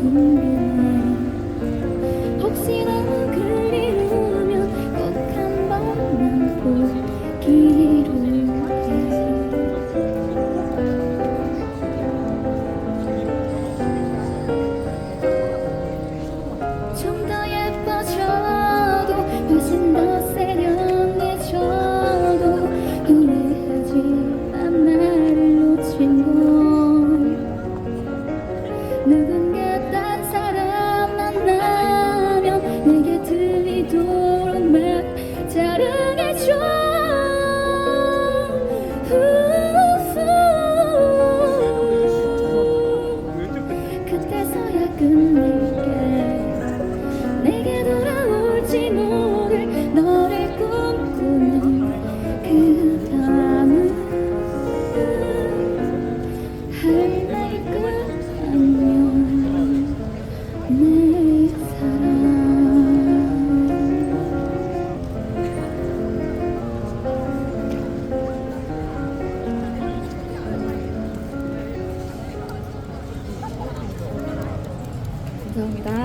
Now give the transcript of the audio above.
궁금해 혹시나 그리우면 꼭 한 번만 보기로 해 좀 더 예뻐져도 훨씬 더 세련해져도 후회하지 않아 나를 놓친 누군가 Good. Então, obrigada